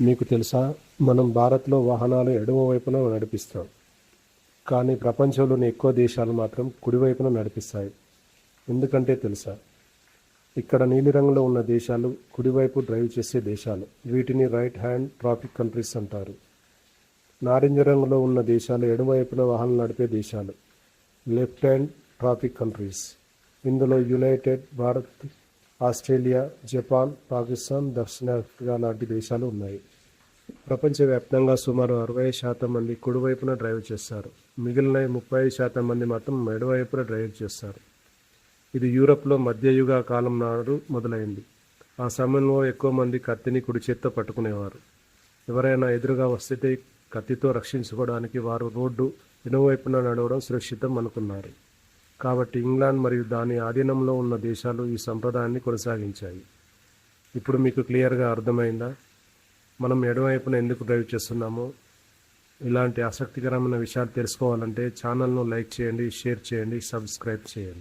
మీకు తెలుసా? మనం భారత్లో వాహనాలు ఎడమ వైపున నడిపిస్తాం. కానీ ప్రపంచంలోని ఎక్కువ దేశాలు మాత్రం కుడివైపున నడిపిస్తాయి. ఎందుకంటే తెలుసా? ఇక్కడ నీలిరంగులో ఉన్న దేశాలు కుడివైపు డ్రైవ్ చేసే దేశాలు. వీటిని రైట్ హ్యాండ్ ట్రాఫిక్ కంట్రీస్ అంటారు. నారింజ రంగులో ఉన్న దేశాలు ఎడమవైపున వాహనాలు నడిపే దేశాలు. Left hand traffic countries. ఇందులో united Bharat Australia Japan Pakistan దక్షిణాఫ్రికా లాంటి దేశాలు ఉన్నాయి. ప్రపంచవ్యాప్తంగా సుమారు అరవై శాతం మంది కుడివైపున డ్రైవ్ చేస్తారు. మిగిలిన ముప్పై శాతం మంది మాత్రం ఎడమవైపున డ్రైవ్ చేస్తారు. ఇది యూరప్లో మధ్యయుగ కాలం నాడు మొదలైంది. ఆ సమయంలో ఎక్కువ మంది కత్తిని కుడి చేత్తో పట్టుకునేవారు. ఎవరైనా ఎదురుగా వస్తే కత్తితో రక్షించుకోవడానికి వారు రోడ్డు ఎడవైపున నడవడం సురక్షితం అనుకున్నారు. కాబట్టి ఇంగ్లాండ్ మరియు దాని ఆధీనంలో ఉన్న దేశాలు ఈ సంప్రదాయాన్ని కొనసాగించాయి. ఇప్పుడు మీకు క్లియర్గా అర్థమైందా? మనం ఎడవైపున ఎందుకు డ్రైవ్ చేస్తున్నామో? ఇలాంటి ఆసక్తికరమైన విషయాలు తెలుసుకోవాలంటే ఛానల్ను లైక్ చేయండి షేర్ చేయండి సబ్స్క్రైబ్ చేయండి.